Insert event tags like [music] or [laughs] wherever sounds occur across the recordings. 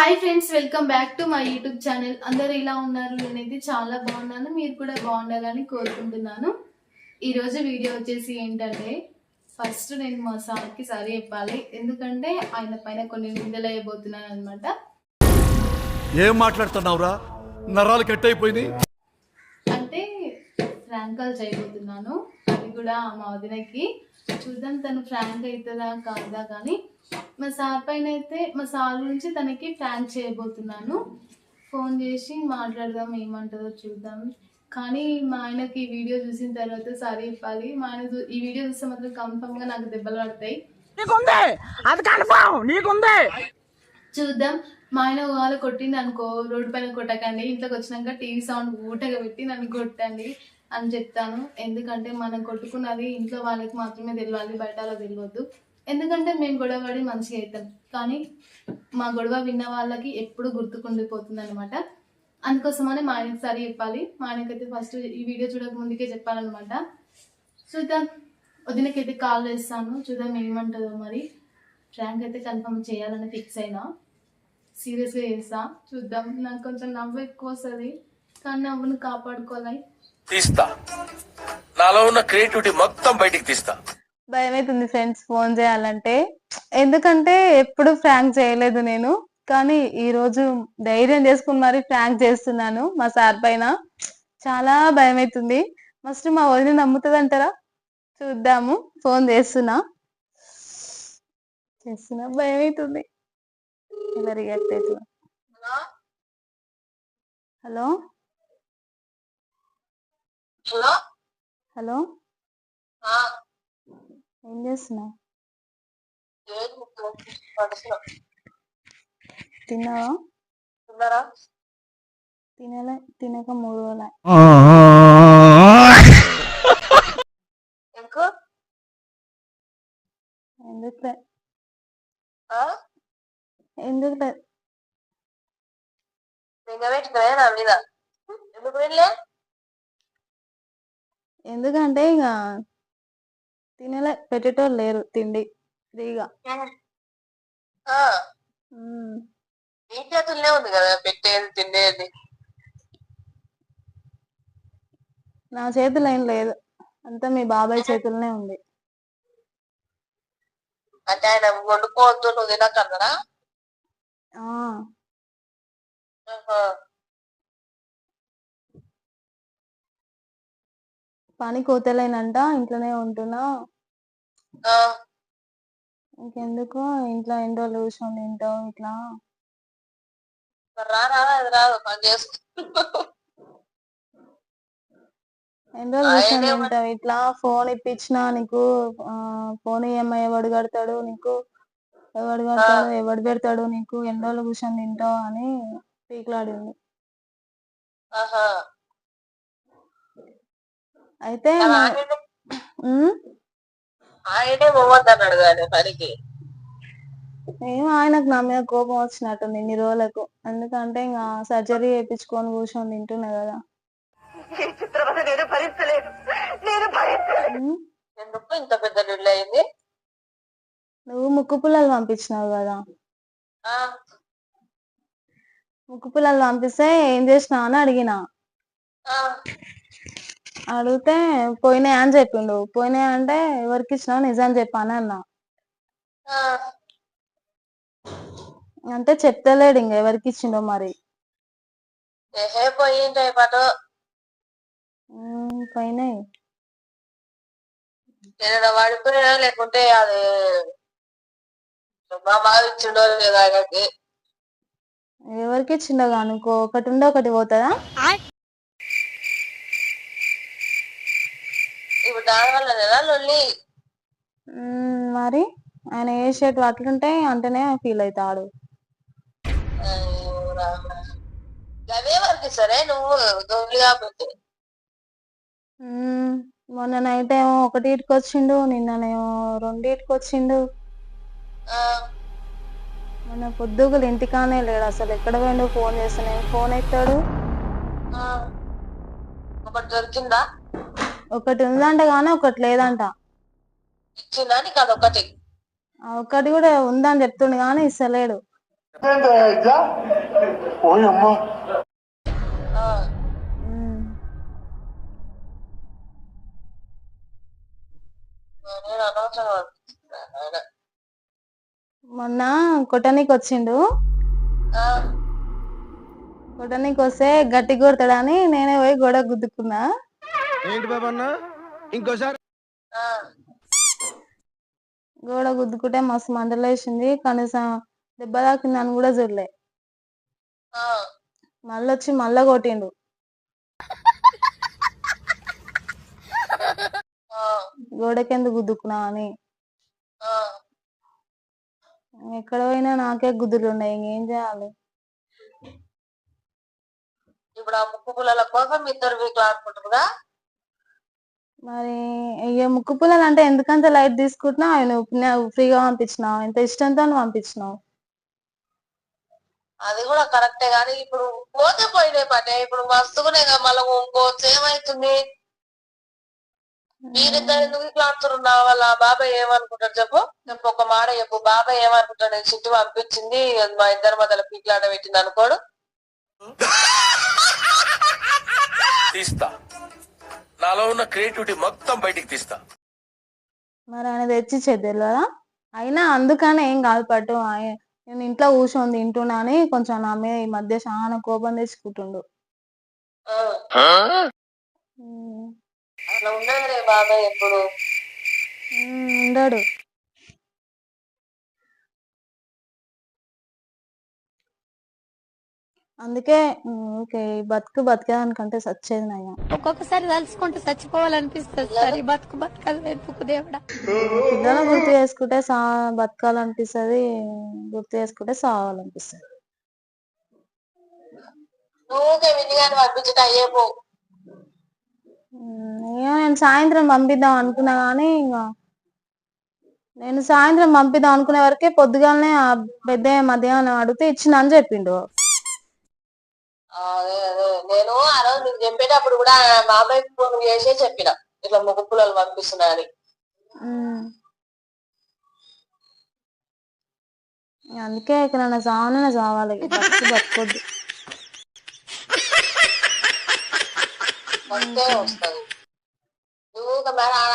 Hi friends welcome back to my YouTube channel అందరూ ఇలా ఉన్నారు నేనైతే చాలా బాగున్నాను. మీరు కూడా బాగుండాలని కోరుకుంటున్నాను. ఈరోజు వీడియో వచ్చేసి ఏంటంటే ఫస్ట్ నేను మా సార్కి సరి చెప్పాలి. ఎందుకంటే ఆయన పైన కొన్ని నిందలు వేయబోతున్నాను అనమాట ఏం మాట్లాడుతున్నావురా? నరాలు కట్ అయిపోయింది అంటే ఫ్రాంక్ కాల్ చేయబోతున్నాను. అది కూడా మా వదినకి. చూద్దాం తను ఫ్రాంక్ అవుతుందా కాదా కానీ మా సార్ పైన అయితే మా సార్ గురించి తనకి ఫ్రాంక్ చేయబోతున్నాను. ఫోన్ చేసి మాట్లాడదాం ఏమంటుందో చూద్దాం. కానీ మా ఆయనకి ఈ వీడియో చూసిన తర్వాత సారీ చెప్పాలి. మా ఆయన ఈ వీడియో చూస్తే మాత్రం కన్ఫర్మ్గా నాకు దెబ్బలు పడతాయి. అది నీకుంది? చూద్దాం. మా ఆయన వాళ్ళు కొట్టింది అనుకో రోడ్డు పైన కొట్టకండి ఇంట్లోకి వచ్చినాక టీవీ సౌండ్ ఊటగా పెట్టి నన్ను కొట్టండి అని చెప్తాను. ఎందుకంటే మనం కొట్టుకున్నది ఇంట్లో వాళ్ళకి మాత్రమే తెలియాలి బయట వాళ్ళకి తెలియవద్దు ఎందుకంటే మేము గొడవ పడి మంచిగా అవుతాం. కానీ మా గొడవ విన్న వాళ్ళకి ఎప్పుడు గుర్తుకుండిపోతుంది అనమాట అందుకోసమనే మా ఆయనకి సరి చెప్పాలి. మా ఆయనకైతే ఫస్ట్ ఈ వీడియో చూడక ముందుకే చెప్పాలన్నమాట. చూద్దాం. వదినకైతే కాల్ చేస్తాను. చూద్దాం ఏమంటుందో మరి. ర్యాంక్ అయితే కన్ఫర్మ్ చేయాలని ఫిక్స్ అయినా. సీరియస్గా చేస్తా. చూద్దాం. నాకు కొంచెం నవ్వు ఎక్కువ వస్తుంది. కానీ నవ్వును కాపాడుకోవాలి. తీస్తా. నాలో ఉన్న క్రియేటివిటీ మొత్తం బయటికి తీస్తా. భయం అవుతుంది ఫ్రెండ్స్ ఫోన్ చేయాలంటే. ఎందుకంటే ఎప్పుడు ఫ్రాంక్ చేయలేదు నేను. కానీ ఈ రోజు ధైర్యం చేసుకుని మరి ఫ్రాంక్ చేస్తున్నాను మా సార్ పైన. చాలా భయం అవుతుంది ఫస్ట్ మా వదిన నమ్ముతుంది అంటారా చూద్దాము. ఫోన్ చేస్తున్నా. చేస్తున్నా. భయం అవుతుంది ఇలా రియాక్ట్ అవుతున్నా హలో? హలో? హలో? ఏం చేస్తున్నావు? తిన్నావా? తినలే తినక మూడు రోజులు ఎందుకు? ఎందుకులే? ఎందుకులే. మింగబెట్టుకునే నా మీద. ఎందుకు వెళ్ళే ఎందుకంటే ఇక తినలే పెట్టేటోళ్ళు లేరు తిండి ఫ్రీగా. నీ చేతుల్లోనే ఉంది కదా పెట్టేది తినేది నా చేతులు ఏం లేదు. అంతా మీ బాబాయ్ చేతుల్లోనే ఉంది. అంటే ఆయన వండుకోవద్దు నువ్వు తినకన్నారా పని కోతలేనంట ఇంట్లోనే ఉంటున్నా. ఇంకెందుకు? ఇంట్లో ఎన్ని రోజులు కూర్చొని తింటావు ఇట్లా? ఎన్ని రోజులు కూర్చొని తింటావు? ఇట్లా ఫోన్ ఇప్పించినా నీకు ఫోన్ ఈఎంఐ ఎవడు కడతాడు నీకు? ఎవడు కడతాడు? ఎవడు పెడతాడు నీకు? ఎన్ని రోజులు కూర్చొని తింటావు? అని పీకులాడింది. అయితే ఆయనే పోవద్దన్నాడు కానీ పనికి. ఏమో ఆయనకు నా మీద కోపం వచ్చినట్టుంది ఇన్ని రోజులకు. ఎందుకంటే ఇంకా సర్జరీ చేయించుకొని కూర్చొని తింటున్నా కదా. ఎందుకు ఇంత పెద్ద అయింది నువ్వు ముక్కు పుల్లలు పంపించినావు కదా. ఆ, ముక్కు పుల్లలు పంపిస్తే ఏం చేసినావు అని అడిగిన. ఆ, అడిగితే పోయినాయి అని చెప్పిండు. పోయినాయి అంటే ఎవరికి ఇచ్చినావు నిజం చెప్పాను అన్నా. అంటే చెప్తలేడు ఇంక ఎవరికి ఇచ్చిండో మరి. పోయినాయి. లేకుంటే అది మా బాగా ఇచ్చిండో లేదా ఆయనకి. ఎవరికి ఇచ్చిండో అనుకో ఒకటి ఉండి ఒకటి పోతుందా ఇప్పుడు దాని వల్ల లొల్లి ఉమ్, మరి ఆయన వేసేటు అట్లుంటే అంటేనే ఫీల్ అవుతాడు. అవే వరకు సరే నువ్వు దొంగలు కాకపోతే. మ్మ్. మొన్న నైట్ ఏమో ఒకటి ఇటుకు వచ్చిండు నిన్ననేమో రెండు ఇటుకు వచ్చిండు ఆ, మొన్న పొద్దుగులు ఇంటికానే లేడు అసలు ఎక్కడ పోయిండు ఫోన్ చేస్తానే ఫోన్ ఎత్తాడు. ఆ. ఒకటి దొరికిందా? ఒకటి ఉందంట కానీ ఒకటి లేదంట. ఇచ్చిందా నీకు అదొకటి ఆ ఒకటి కూడా ఉందని చెప్తుండు కానీ ఇస్తలేడు. మొన్న కొట్టనీకి వచ్చిండు. ఆ, కొట్టనీకి వస్తే గట్టి కొడతాడని నేనే పోయి గోడ గుద్దుకున్నా. ఏంటి బాబు అన్న? ఇంకోసారి. గోడ గుద్దుకుంటే మస్తు మంటలేసింది కనీసం దెబ్బ తాకిందని కూడా చూడలే. ఆ, మళ్ళీ కొట్టిండు. గోడకెందుకు గుద్దుకున్నా అని. ఎక్కడ పోయినా నాకే గుద్దులు ఉన్నాయి. ఇంకేం చేయాలి? ఇప్పుడు ఆ ముక్కు పుల్లల కోసం ఇద్దరు వీకులు ఆడుకుంటారుగా మరి ఇక ముక్కు పుల్లలు అంటే ఎందుకంత లైట్ తీసుకుంటున్నావు? ఆయన నువ్వు ఫ్రీగా పంపించినావు. ఎంత ఇష్టంతో పంపించినావు? అది కూడా కరెక్టే కానీ ఇప్పుడు పోతే పోయినాయి పనే. ఇప్పుడు మస్తుగానే కదా మళ్ళీ ఇంకోవచ్చు ఏమైతుంది మీరిద్దరు ఎందుకు ఇట్లా ఆడుతున్నారు? వాళ్ళ బాబాయ్ ఏమనుకుంటాడు చెప్పు? చెప్పు ఒక మాట చెప్పు. బాబాయ్ ఏమనుకుంటాడు? నేను చుట్టూ పంపించింది మా ఇద్దరి మధ్యలో పీకిలాట పెట్టింది అనుకోడు. తీస్తా. నాలో ఉన్న క్రియేటివిటీ మొత్తం బయటికి తీస్తా. మరి ఆయన తెచ్చి తెలియదా అయినా అందుకనే ఏం కాదు పట్టు నేను ఇంట్లో కూర్చొని తింటున్నా అని కొంచెం నా మీద ఈ మధ్య చాలా కోపం తెచ్చుకుంటుండు. ఉండడు. అందుకే ఓకే బతుకు బతికేదానికంటే సచ్చేది నయ్యా. ఒక్కొక్కసారి తలుచుకుంటూ చచ్చిపోవాలనిపిస్తుంది. సార్ బతుకు బతకాలి ఎందుకు దేవుడా. పిల్లలు గుర్తు చేసుకుంటే సా బతకాలనిపిస్తుంది గుర్తు చేసుకుంటే సావాలనిపిస్తుంది. నేను సాయంత్రం పంపిద్దాం అనుకున్నా కానీ ఇంకా నేను సాయంత్రం పంపిద్దాం అనుకునే వరకే పొద్దుగాలనే ఆ పెద్ద మధ్యాహ్నం అడిగితే ఇచ్చిన అని చెప్పిండు. నేను ఆ రోజు నీకు చెప్పేటప్పుడు కూడా మా అబ్బాయికి ఫోన్ చేసే చెప్పిన. ఇట్లా ముగ్గు పుల్లలు పంపిస్తున్నా అని. అందుకే ఇక్కడ నా సావనే చావాలి. బతుకు బతకొద్దు. వస్తే వస్తుంది. నువ్వు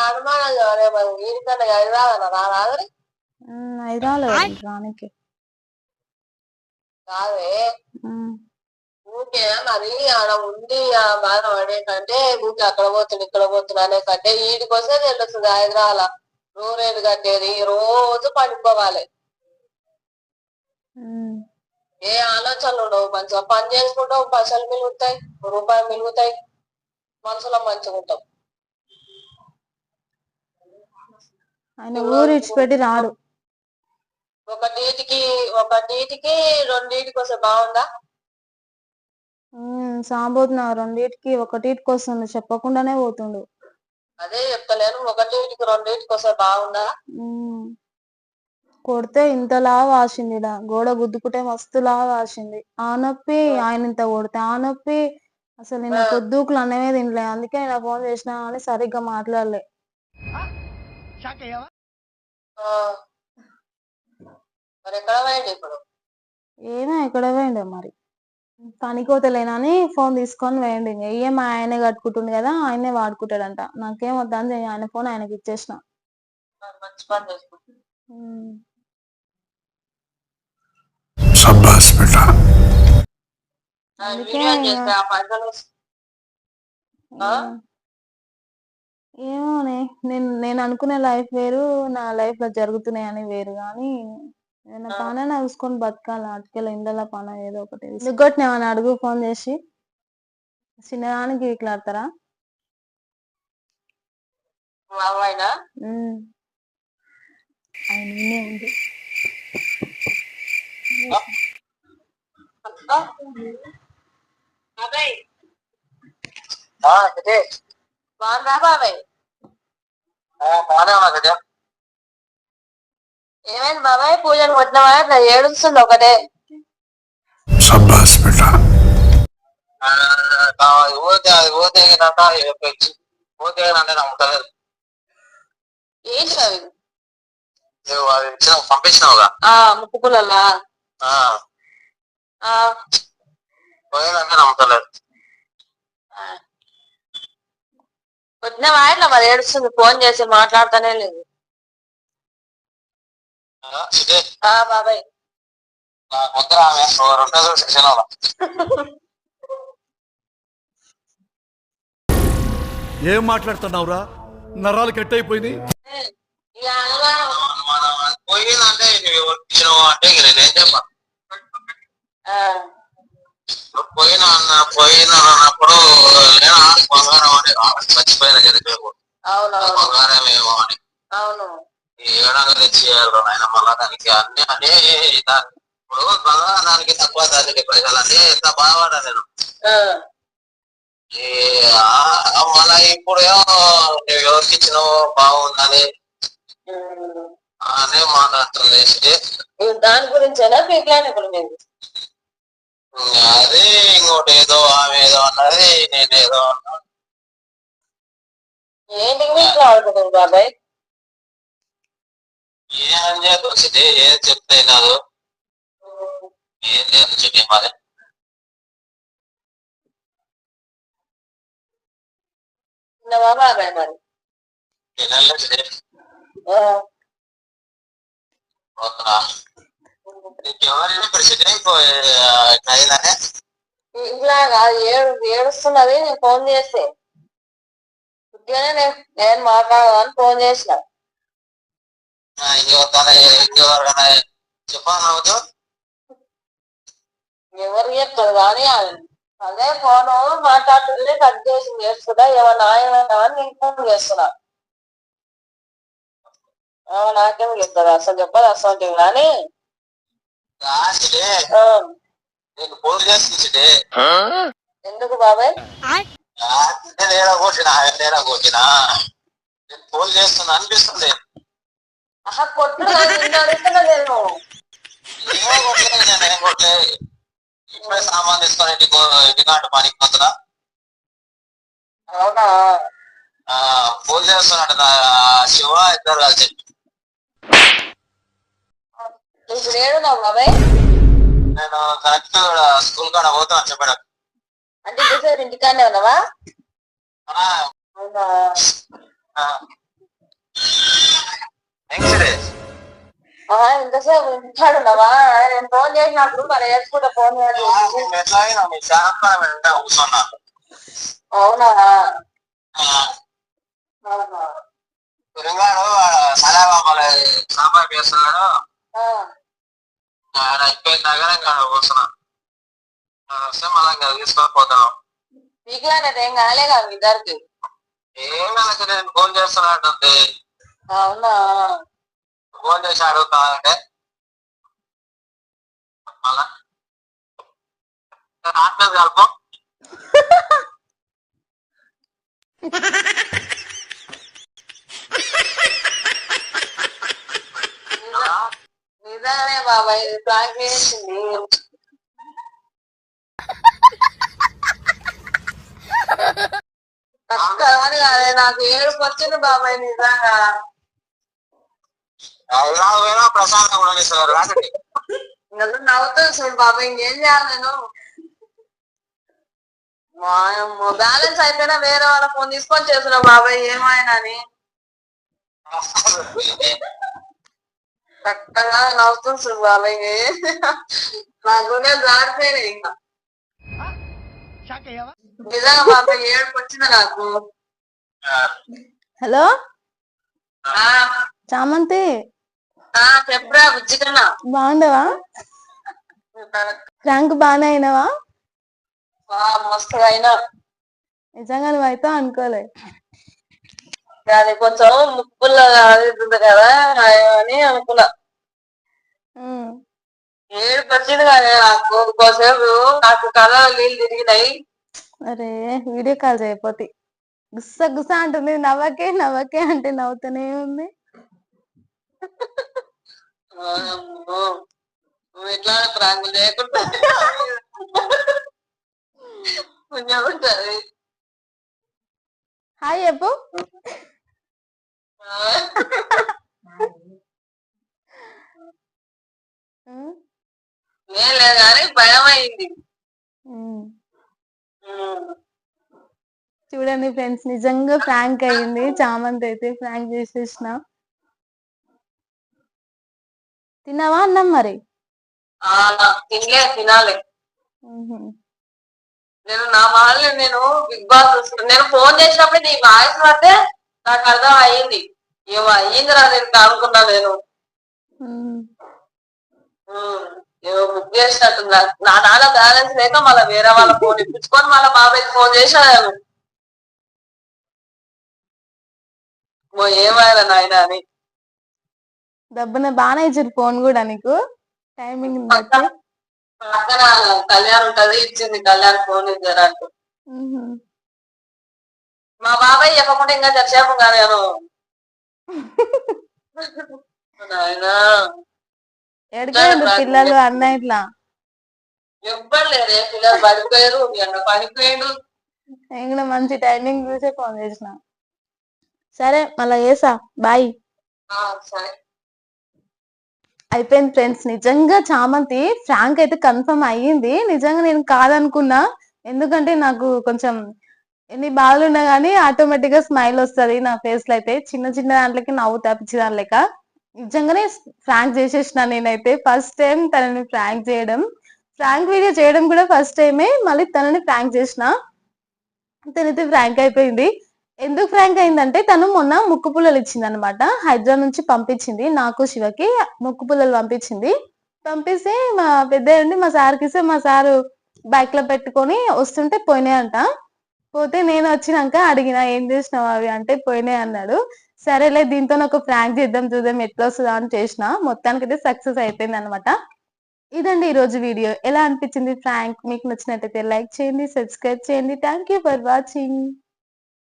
అనుమానాలు మరి వీరికన్నా ఎదురాదన్న రా రాదని ఉమ్, అది రాలేదు రానికి. కాదే ఉమ్. ఊకే మరి ఆడ ఉండి ఆ బాధ పడే కంటే ఊకే అక్కడ పోతున్నా ఇక్కడ పోతున్నా అనే కంటే వీటికి వస్తే తెలుస్తుంది హైదరాబాద్ రూరేలు కట్టేది రోజు పడిపోవాలి. ఏ ఆలోచనలు ఉండవు మంచిగా. పని చేసుకుంటావు పైసలు మిలుగుతాయి రూపాయలు మిలుగుతాయి మనుషులం మంచిగా ఉంటాం ఆయన ఊరు ఇచ్చిపెట్టి రాడు. ఒక నీటికి ఒక నీటికి రెండింటికి వస్తే బాగుందా? ఉమ్, సాంబోతున్నా రెండింటికి ఒకటికి వస్తుండు చెప్పకుండానే పోతుండు. అదే చెప్తలేను ఒక నీటికి రెండింటికి వస్తే బాగుందా? ఉమ్. కొడితే ఇంతలా వాసింది ఈడ గోడ గుద్దుకుంటే మస్తులా వాసింది. ఆ నొప్పి ఆయన ఇంత కొడితే ఆ నొప్పి అసలు నిన్న పొద్దుకులు అన్నమే తినలే అందుకే నేను ఫోన్ చేసినా కానీ సరిగ్గా మాట్లాడలే. ఆ. మరి ఎక్కడ పోయండి ఇప్పుడు? ఏమో ఎక్కడ పోయిండో మరి. పనికోతలేనని ఫోన్ తీసుకొని వేయండి ఇంకా. ఈఎంఐ ఆయనే కట్టుకుంటుంది కదా ఆయనే వాడుకుంటాడంట. నాకేం వద్దని ఆయన ఫోన్ ఆయనకి ఇచ్చేసిన? ఏమోనే నేను నేను అనుకునే లైఫ్ వేరు నా లైఫ్లో జరుగుతున్నాయి అని వేరు. కానీ ఏదైనా ఆ. పనైనా చూసుకొని బతకాలి? అటుకెళ్ళి ఇండ్ల పన ఏదో ఒకటి ఎందుకు కొట్టినామని అడుగు ఫోన్ చేసి? చిన్నదానికి ఇట్లాడతారా మా అమ్మాయినా? ఉమ్. ఆయన వినే ఉంది. బాగున్నా బాబాయ్. ఉన్నా ఏమైంది బాబాయ్? పూజలు కొట్టినావా ఇట్లా ఏడుస్తుంది ఒకటే. సబ్బాస్ అది ఊరికే ఊరికే అంటే నమ్ముతలేదు ఏంటి అవి నువ్వు అది ఇచ్చిన పంపించినావుగా? ఆ ముక్కు పుల్లలా ఆ, ఆ, పోయిందంటే నమ్మతలేదు మరి ఏడుస్తుంది ఫోన్ చేసి మాట్లాడుతానే లేదు. బాబాయ్. నాకు వద్దురా ఆమె. ఓ రెండు రోజులు శిక్షణ ఏం మాట్లాడుతున్నావురా? నరాలు కట్ అయిపోయినాయి ఇక అనుమానం. పోయిందంటే నువ్వు వచ్చినావు అంటే ఇంక నేనేం చెప్పా ఆ, నువ్వు పోయినా అన్న పోయినా అన్నప్పుడు నేను ఆ బంగారం అని. ఆ చచ్చిపోయిన చనిపోయి అవునవును. బంగారం ఏమో అని. అవును. ఈ ఏడాది తెచ్చేయాలి ఆయన మళ్ళా దానికి అన్ని అనే ఇప్పుడు దానికి తక్కువ దానికి పైసలు అన్నీ. ఎంత బాధపడ్డా నేను మళ్ళా ఇప్పుడు నువ్వు ఎవరికి ఇచ్చినావు బాగుందని. అనే మాట్లాడుతుంది దాని గురించేనా పీక్లాన్ అదే ఇంకోటి ఏదో ఆమె ఏదో అన్నది నేనేదో అన్నా ఏంటి బాబాయ్? ఏం చేస్తుంది ఏం చెప్తే నాదు ఏం చిన్నవా బాబాయ్ మరి? పరిస్థితి అయిందనే ఇట్లాగా ఏడు ఏడుస్తున్నది నేను ఫోన్ చేస్తే. నేను మాట్లాడదామని ఫోన్ చేసిన. చెప్పాను ఎవరు చెప్తారు కానీ అది- అదే ఫోన్ మాట్లాడుతుంటే కట్ చేసి చేస్తుందా ఏమన్నా ఏమన్నా అని నేను ఫోన్ చేస్తున్నా. ఆ, నాకేం చెప్తారు? అసలు చెప్పదు అసలు కానీ ఎందుకు బాబాయ్? నేనే ఫోన్ చేస్తున్నా అనిపిస్తుంది. ఇప్పుడే సామాన్ తీసుకొని ఇంటికి ఇంటికాంట పనికి పోతున్నా. అవునా? ఫోన్ చేస్తున్నాడు శివ ఇద్దరు కలిసి. ఇప్పుడు ఏడున్నావు బాబాయ్? నేను కరెక్ట్ స్కూల్ కాడ పోతున్నా చెప్పాడు. అంటే ఇంటిసారి ఇంటికానే ఉన్నావా? అవునా? ఇంటికాడు ఉన్నావా నేను ఫోన్ చేసినప్పుడు మరి వేసుకుంటా ఫోన్ అవునా. తిరుగాడు సలాబాబాలు సాంబార్ చేస్తున్నాడు ఆయన అయిపోయినాక ఇంకా కూర్చున్నా వస్తే మళ్ళీ ఇంకా తీసుకొని పోతాను ఏం కాలేగా మీ ఇద్దరికి? ఏం కనుక నేను ఫోన్ చేస్తున్నాడు అవునా? ఫోన్ చేసి అడుగుతా అంటే మళ్ళా రాట్లేదు కలుపు నిజమే బాబాయ్ ఇది చేసింది. కష్టమని కాదే నాకు ఏడుపు వచ్చింది బాబాయ్ నిజంగా. ఎలా పోయినా ప్రశాంతంగా ఉండనిస్తారు రాకండి. ఇంకా నవ్వుతుంది చూడు బాబాయ్ ఇంకేం చేయాలి నేను? మా బ్యాలెన్స్ అయిపోయినా వేరే వాళ్ళ ఫోన్ తీసుకొని చేస్తున్నా బాబాయ్ ఏమైనా అని. చక్కగా నవ్వుతుంది చూడు బాబాయ్ నాకు నేను జారిపోయినాయి ఇంకా. నిజంగా బాబాయ్ ఏడుపు వచ్చింది నాకు. హలో? ఆ, చామంతి? చెప్పురా బాగుండవా? ఫ్రాంక్ బాగానే అయినావా? మస్తుగా అయినా నిజంగా నువ్వు అయితే అనుకోలే. అది కొంచెం ముక్కుల్లో కదా అని అనుకున్నా. ఉమ్. ఏడుపు వచ్చింది కానీ నాకు కోసేపు నాకు కళ నీళ్ళు తిరిగినాయి. అరే వీడియో కాల్ చేయపోతే. గుస్స గుస్స అంటుంది నవ్వకే నవ్వకే అంటే నవ్వుతూనే ఉంది. [laughs] ఇట్లా ప్రాంగులు కొంచెం ఉంటది. హాయ్ చెప్పు లేదు కానీ భయం అయింది. చూడండి ఫ్రెండ్స్ నిజంగా ఫ్రాంక్ అయ్యింది. చామంతి అయితే ఫ్రాంక్ చేసేసిన. తిన్నావా అన్నం మరి? తినలే తినాలి. నేను నా వాళ్ళు నేను బిగ్ బాస్ చూస్తున్నా. నేను ఫోన్ చేసినప్పుడు నీ వాయిస్ పడితే నాకు అర్థం అయ్యింది ఏమో అయ్యిందిరా నేను అనుకున్నా నేను. ఏమో బుక్ చేసినట్టున్నా. నా నాన్న బ్యాలెన్స్ లేక మళ్ళీ వేరే వాళ్ళ ఫోన్ ఇప్పించుకొని మళ్ళీ బాబాయ్కి ఫోన్ చేశాను ఏమైనా నాయన అని. దబ్బున బాగానే ఇచ్చారు ఫోన్ కూడా నీకు? టైమింగ్ బట్టి? పక్కన కళ్యాణ్ ఉంటది ఇచ్చింది కళ్యాణ్ ఫోన్ ఇచ్చారంటూ ఉహు. మా బాబాయ్ చెప్పకుండా ఇంకా నేను నాయనా. ఎడకండి పిల్లలు అన్న ఇట్లా? ఎవ్వరు లేరే పిల్లలు పడిపోయారు పడిపోయాడు నేను కూడా మంచి టైమింగ్ చూసే ఫోన్ చేసిన. సరే మళ్ళా చేసా బాయ్. సరే. అయిపోయింది ఫ్రెండ్స్ నిజంగా చామంతి ఫ్రాంక్ అయితే కన్ఫర్మ్ అయ్యింది. నిజంగా నేను కాదనుకున్నా. ఎందుకంటే నాకు కొంచెం ఎన్ని బాధలు ఉన్నా కానీ ఆటోమేటిక్గా స్మైల్ వస్తుంది నా ఫేస్లో అయితే చిన్న చిన్న దాంట్లోకి నవ్వు పిచ్చి దాంట్లక నిజంగానే ఫ్రాంక్ చేసేసిన నేనైతే. ఫస్ట్ టైం తనని ఫ్రాంక్ చేయడం. ఫ్రాంక్ వీడియో చేయడం కూడా ఫస్ట్ టైమే మళ్ళీ తనని ఫ్రాంక్ చేసిన. తనైతే ఫ్రాంక్ అయిపోయింది. ఎందుకు ఫ్రాంక్ అయిందంటే తను మొన్న ముక్కు పుల్లలు ఇచ్చింది అనమాట హైదరాబాద్ నుంచి పంపించింది. నాకు శివకి ముక్కు పుల్లలు పంపించింది. పంపిస్తే మా పెద్ద అండి మా సార్కి ఇస్తే మా సారు బైక్లో పెట్టుకొని వస్తుంటే పోయినాయంట. పోతే నేను వచ్చినాక అడిగిన ఏం చేసినావు అవి? అంటే పోయినాయి అన్నాడు. సరేలే దీంతో ఒక ఫ్రాంక్ చేద్దాం చూద్దాం ఎట్లా వస్తుందా అని చేసిన. మొత్తానికి అయితే సక్సెస్ అయిపోయింది అనమాట ఇదండి ఈరోజు వీడియో. ఎలా అనిపించింది ఫ్రాంక్? మీకు నచ్చినట్టయితే లైక్ చేయండి సబ్స్క్రైబ్ చేయండి. Thank you for watching.